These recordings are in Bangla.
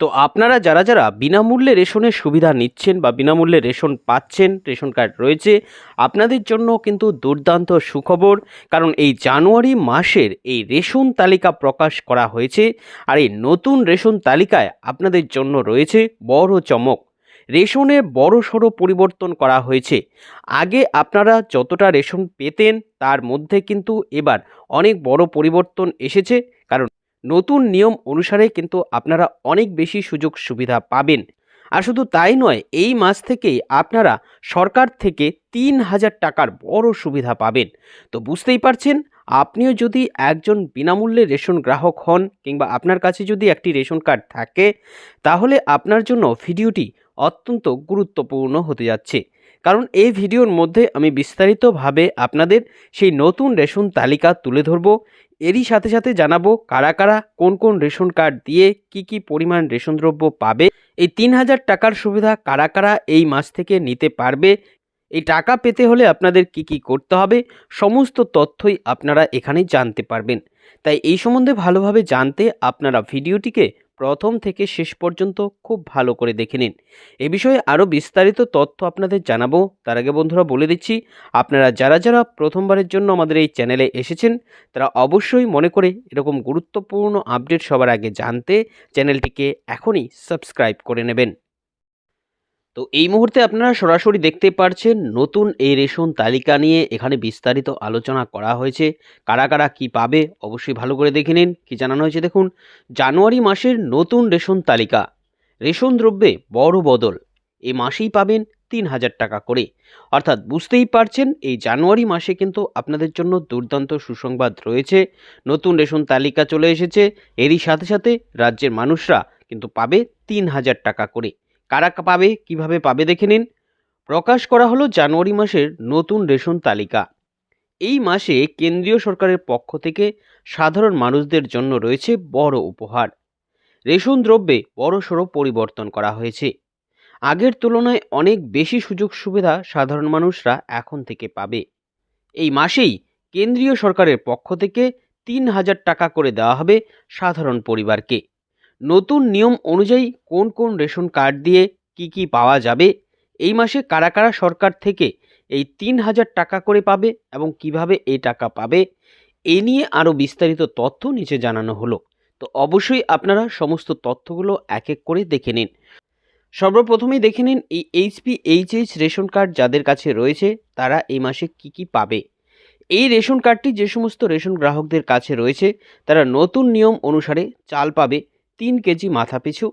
তো আপনারা যারা যারা বিনামূল্যে রেশনের সুবিধা নিচ্ছেন বা বিনামূল্যে রেশন পাচ্ছেন, রেশন কার্ড রয়েছে, আপনাদের জন্য কিন্তু দুর্দান্ত সুখবর। কারণ এই জানুয়ারি মাসের এই রেশন তালিকা প্রকাশ করা হয়েছে আর এই নতুন রেশন তালিকায় আপনাদের জন্য রয়েছে বড় চমক। রেশনে বড় সড়ো পরিবর্তন করা হয়েছে। আগে আপনারা যতটা রেশন পেতেন, তার মধ্যে কিন্তু এবার অনেক বড় পরিবর্তন এসেছে। কারণ নতুন নিয়ম অনুসারে কিন্তু আপনারা অনেক বেশি সুযোগ সুবিধা পাবেন। আর শুধু তাই নয়, এই মাস থেকেই আপনারা সরকার থেকে তিন হাজার টাকার বড় সুবিধা পাবেন। তো বুঝতেই পারছেন, আপনিও যদি একজন বিনামূল্যে রেশন গ্রাহক হন কিংবা আপনার কাছে যদি একটি রেশন কার্ড থাকে, তাহলে আপনার জন্য ভিডিওটি অত্যন্ত গুরুত্বপূর্ণ হতে যাচ্ছে। কারণ এই ভিডিওর মধ্যে আমি বিস্তারিতভাবে আপনাদের সেই নতুন রেশন তালিকা তুলে ধরবো। এরই সাথে সাথে জানাব কারা কারা কোন কোন রেশন কার্ড দিয়ে কি কি পরিমাণ রেশন দ্রব্য পাবে। এই তিন হাজার টাকার সুবিধা কারা কারা এই মাস থেকে নিতে পারবে? এই টাকা পেতে হলে আপনাদের কি কি করতে হবে? সমস্ত তথ্যই আপনারা এখানে জানতে পারবেন। তাই এই সম্বন্ধে ভালোভাবে জানতে আপনারা ভিডিওটিকে প্রথম থেকে শেষ পর্যন্ত খুব ভালো করে দেখে নিন। এ বিষয়ে আরও বিস্তারিত তথ্য আপনাদের জানাব। তার আগে বন্ধুরা বলে দিচ্ছি, আপনারা যারা যারা প্রথমবারের জন্য আমাদের এই চ্যানেলে এসেছেন, তারা অবশ্যই মনে করে এরকম গুরুত্বপূর্ণ আপডেট সবার আগে জানতে চ্যানেলটিকে এখনই সাবস্ক্রাইব করে নেবেন। তো এই মুহূর্তে আপনারা সরাসরি দেখতে পারছেন নতুন এই রেশন তালিকা নিয়ে এখানে বিস্তারিত আলোচনা করা হয়েছে। কারা কারা কি পাবে অবশ্যই ভালো করে দেখে নিন। কি জানানো হয়েছে দেখুন, জানুয়ারি মাসের নতুন রেশন তালিকা। রেশন দ্রব্যে বড় বদল। এ মাসেই পাবেন তিন হাজার টাকা করে। অর্থাৎ বুঝতেই পারছেন, এই জানুয়ারি মাসে কিন্তু আপনাদের জন্য দুর্দান্ত সুসংবাদ রয়েছে। নতুন রেশন তালিকা চলে এসেছে। এরই সাথে সাথে রাজ্যের মানুষরা কিন্তু পাবে তিন হাজার টাকা করে। কারা পাবে, কীভাবে পাবে দেখে নিন। প্রকাশ করা হলো জানুয়ারি মাসের নতুন রেশন তালিকা। এই মাসে কেন্দ্রীয় সরকারের পক্ষ থেকে সাধারণ মানুষদের জন্য রয়েছে বড় উপহার। রেশন দ্রব্যে বড়সড় পরিবর্তন করা হয়েছে। আগের তুলনায় অনেক বেশি সুযোগ সুবিধা সাধারণ মানুষরা এখন থেকে পাবে। এই মাসেই কেন্দ্রীয় সরকারের পক্ষ থেকে তিন হাজার টাকা করে দেওয়া হবে সাধারণ পরিবারকে। নতুন নিয়ম অনুযায়ী কোন কোন রেশন কার্ড দিয়ে কি কি পাওয়া যাবে? এই মাসে কারা কারা সরকার থেকে এই তিন হাজার টাকা করে পাবে এবং কীভাবে এই টাকা পাবে? এ নিয়ে আরও বিস্তারিত তথ্য নিচে জানানো হলো। তো অবশ্যই আপনারা সমস্ত তথ্যগুলো এক এক করে দেখে নিন। সর্বপ্রথমেই দেখে নিন এই এইচপি এইচএইচ রেশন কার্ড যাদের কাছে রয়েছে, তারা এই মাসে কি কি পাবে? এই রেশন কার্ডটি যে সমস্ত রেশন গ্রাহকদের কাছে রয়েছে, তারা নতুন নিয়ম অনুসারে চাল পাবে। তিন কেজি মাথা পিছু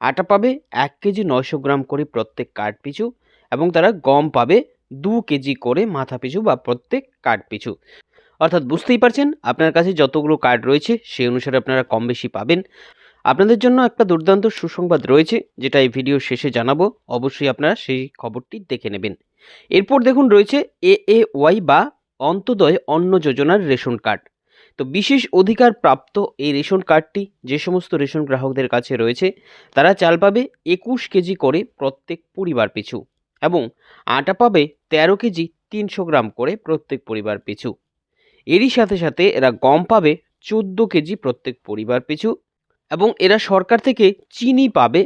আটা পাবে এক কেজি নয়শো গ্রাম করে প্রত্যেক কার্ড পিছু এবং তারা গম পাবে দু কেজি করে মাথা পিছু বা প্রত্যেক কার্ড পিছু অর্থাৎ বুঝতেই পারছেন, আপনার কাছে যতগুলো কার্ড রয়েছে সেই অনুসারে আপনারা কম বেশি পাবেন। আপনাদের জন্য একটা দুর্দান্ত সুসংবাদ রয়েছে, যেটা এই ভিডিও শেষে জানাব। অবশ্যই আপনারা সেই খবরটি দেখে নেবেন। এরপর দেখুন রয়েছে এ এ ওয়াই বা অন্তদয় অন্ন যোজনার রেশন কার্ড। তো বিশেষ অধিকার প্রাপ্ত এই রেশন কার্ডটি, যে সমস্ত রেশন গ্রাহকদের কাছে রয়েছে, তারা চাল পাবে একুশ কেজি করে প্রত্যেক পরিবার পিছু এবং আটা পাবে তেরো কেজি তিনশো গ্রাম করে প্রত্যেক পরিবার পিছু। এরই সাথে সাথে এরা গম পাবে চোদ্দ কেজি প্রত্যেক পরিবার পিছু এবং এরা সরকার থেকে চিনি পাবে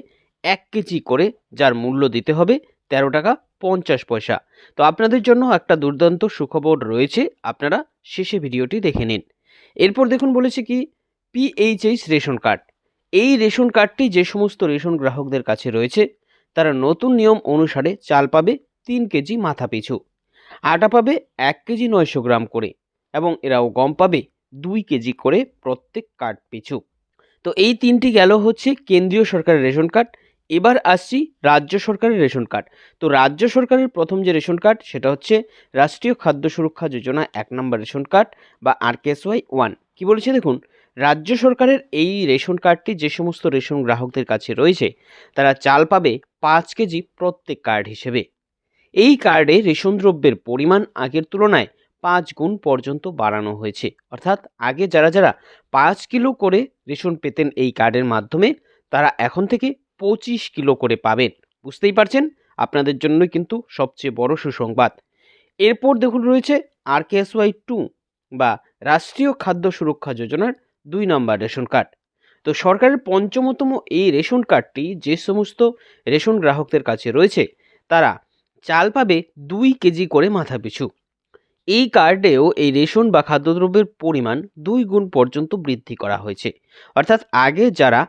এক কেজি করে, যার মূল্য দিতে হবে তেরো টাকা পঞ্চাশ পয়সা। তো আপনাদের জন্য একটা দুর্দান্ত সুখবর রয়েছে, আপনারা শেষে ভিডিওটি দেখে নিন। এরপর দেখুন বলেছে কি? PHH ration card. এই রেশন কার্ডটি যে সমস্ত রেশন গ্রাহকদের কাছে রয়েছে, তারা নতুন নিয়ম অনুসারে চাল পাবে তিন কেজি মাথা পিছু, আটা পাবে এক কেজি নয়শো গ্রাম করে এবং এরাও গম পাবে দুই কেজি করে প্রত্যেক কার্ড পিছু। তো এই তিনটি গেল হচ্ছে কেন্দ্রীয় সরকারের রেশন কার্ড এবার আসছি রাজ্য সরকারের রেশন কার্ড। তো রাজ্য সরকারের প্রথম যে রেশন কার্ড, সেটা হচ্ছে রাষ্ট্রীয় খাদ্য সুরক্ষা যোজনা এক নম্বর রেশন কার্ড বা আরকেএসওয়াই ওয়ান। কী বলেছে দেখুন, রাজ্য সরকারের এই রেশন কার্ডটি যে সমস্ত রেশন গ্রাহকদের কাছে রয়েছে, তারা চাল পাবে পাঁচ কেজি প্রত্যেক কার্ড হিসেবে। এই কার্ডে রেশন দ্রব্যের পরিমাণ আগের তুলনায় পাঁচ গুণ পর্যন্ত বাড়ানো হয়েছে। অর্থাৎ আগে যারা যারা পাঁচ কিলো করে রেশন পেতেন এই কার্ডের মাধ্যমে, তারা এখন থেকে পঁচিশ কিলো করে পাবেন। বুঝতেই পারছেন? আপনাদের জন্যই কিন্তু সবচেয়ে বড় সুসংবাদ। এরপর দেখুন রয়েছে আরকেএসওয়াই টু বা রাষ্ট্রীয় খাদ্য সুরক্ষা যোজনার দুই নম্বর রেশন কার্ড। তো সরকারের পঞ্চমতম এই রেশন কার্ডটি যে সমস্ত রেশন গ্রাহকদের কাছে রয়েছে, তারা চাল পাবে দুই কেজি করে মাথা পিছু। এই কার্ডেও এই রেশন বা খাদ্যদ্রব্যের পরিমাণ দুই গুণ পর্যন্ত বৃদ্ধি করা হয়েছে। অর্থাৎ আগে যারা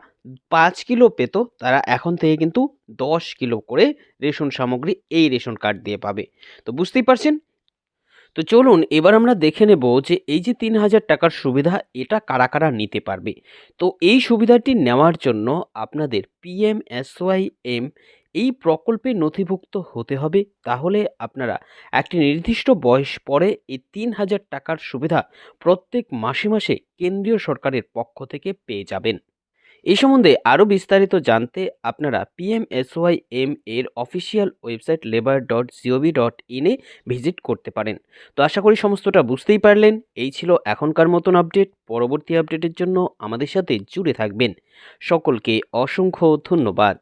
পাঁচ কিলো পেত, তারা এখন থেকে কিন্তু দশ কিলো করে রেশন সামগ্রী এই রেশন কার্ড দিয়ে পাবে। তো বুঝতেই পারছেন? তো চলুন এবার আমরা দেখে নেব যে এই যে তিন হাজার টাকার সুবিধা, এটা কারা কারা নিতে পারবে? তো এই সুবিধাটি নেওয়ার জন্য আপনাদের পিএম এম এই প্রকল্পে নথিভুক্ত হতে হবে। তাহলে আপনারা একটি নির্দিষ্ট বয়স পরে এই তিন হাজার টাকার সুবিধা প্রত্যেক মাসে মাসে কেন্দ্রীয় সরকারের পক্ষ থেকে পেয়ে যাবেন। এই সম্বন্ধে আরও বিস্তারিত জানতে আপনারা পিএমএসওয়াই এম এর official website labour dot GOV dot ইনে ভিজিট করতে পারেন। তো আশা করি সমস্তটা বুঝতেই পারলেন। এই ছিল এখনকার মতন আপডেট পরবর্তী আপডেটের জন্য আমাদের সাথে জুড়ে থাকবেন। সকলকে অসংখ্য ধন্যবাদ।